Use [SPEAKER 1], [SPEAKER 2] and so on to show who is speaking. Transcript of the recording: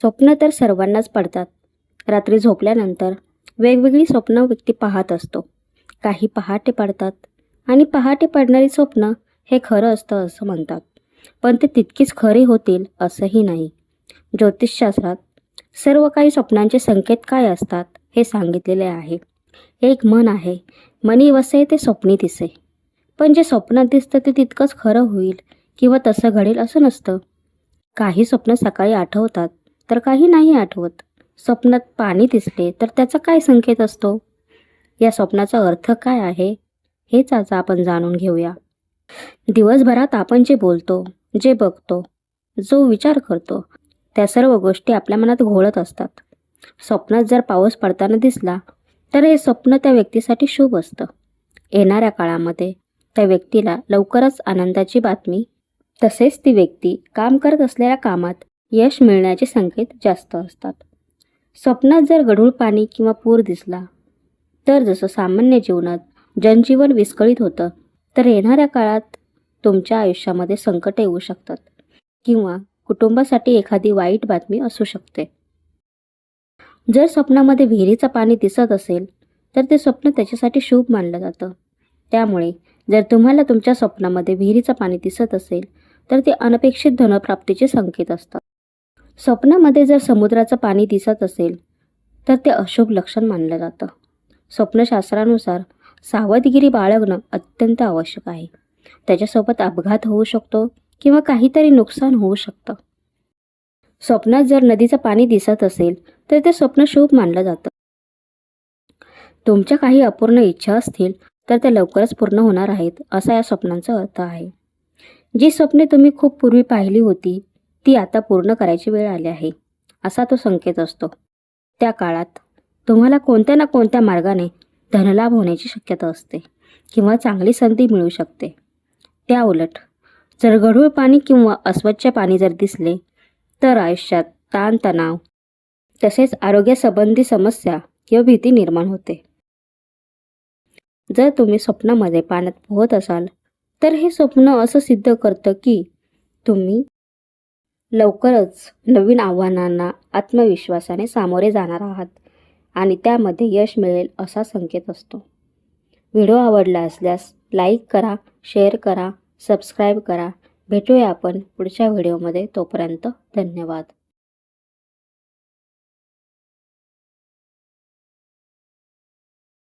[SPEAKER 1] स्वप्न तर सर्वांनाच पडतात. रात्री झोपल्यानंतर वेगवेगळी स्वप्न व्यक्ती पाहत असतो. काही पहाटे पडतात आणि पहाटे पडणारी स्वप्न हे खरं असतं असं म्हणतात. पण ते तितकीच खरी होतील असंही नाही. ज्योतिषशास्त्रात सर्व काही स्वप्नांचे संकेत काय असतात हे सांगितलेले आहे. एक मन आहे मनी वसे ते स्वप्नी दिसे. पण जे स्वप्नात दिसतं ते तितकंच खरं होईल किंवा तसं घडेल असं नसतं. काही स्वप्न सकाळी आठवतात तर काही नाही आठवत. स्वप्नात पाणी दिसले तर त्याचा काय संकेत असतो? या स्वप्नाचा अर्थ काय आहे? हेच आज आपण जाणून घेऊया. दिवसभरात आपण जे बोलतो जे बघतो जो विचार करतो त्या सर्व गोष्टी आपल्या मनात घोळत असतात. स्वप्नात जर पाऊस पडताना दिसला तर हे स्वप्न त्या व्यक्तीसाठी शुभ असतं. येणाऱ्या काळामध्ये त्या व्यक्तीला लवकरच आनंदाची बातमी तसेच ती व्यक्ती काम करत असलेल्या कामात यश मिळण्याचे संकेत जास्त असतात. स्वप्नात जर गढूळ पाणी किंवा पूर दिसला तर जसं सामान्य जीवनात जनजीवन विस्कळीत होतं तर येणाऱ्या काळात तुमच्या आयुष्यामध्ये संकट येऊ शकतात किंवा कुटुंबासाठी एखादी वाईट बातमी असू शकते. जर स्वप्नामध्ये विहिरीचं पाणी दिसत असेल तर ते स्वप्न त्याच्यासाठी शुभ मानलं जातं. त्यामुळे जर तुम्हाला तुमच्या स्वप्नामध्ये विहिरीचं पाणी दिसत असेल तर ते अनपेक्षित धनप्राप्तीचे संकेत असतात. स्वप्नामध्ये जर समुद्राचं पाणी दिसत असेल तर ते अशुभ लक्षण मानलं जातं. स्वप्नशास्त्रानुसार सावधगिरी बाळगणं अत्यंत आवश्यक आहे. त्याच्यासोबत अपघात होऊ शकतो किंवा काहीतरी नुकसान होऊ शकतं. स्वप्नात जर नदीचं पाणी दिसत असेल तर ते स्वप्न शुभ मानलं जातं. तुमच्या काही अपूर्ण इच्छा असतील तर त्या लवकरच पूर्ण होणार आहेत असा या स्वप्नांचा अर्थ आहे. जी स्वप्ने तुम्ही खूप पूर्वी पाहिली होती ती आता पूर्ण करायची वेळ आली आहे असा तो संकेत असतो. त्या काळात तुम्हाला कोणत्या ना कोणत्या मार्गाने धनलाभ होण्याची शक्यता असते किंवा चांगली संधी मिळू शकते. त्या उलट जर गढूळ पाणी किंवा अस्वच्छ पाणी जर दिसले तर आयुष्यात ताणतणाव तसेच आरोग्यासंबंधी समस्या किंवा भीती निर्माण होते. जर तुम्ही स्वप्नामध्ये पाण्यात पोहत असाल तर हे स्वप्न असं सिद्ध करतं की तुम्ही लवकरच नवीन आव्हानांना आत्मविश्वासाने सामोरे जाणार आहात आणि त्यामध्ये यश मिळेल असा संकेत असतो. व्हिडिओ आवडला असल्यास लाईक करा शेअर करा सबस्क्राईब करा. भेटूया आपण पुढच्या व्हिडिओमध्ये. तोपर्यंत धन्यवाद.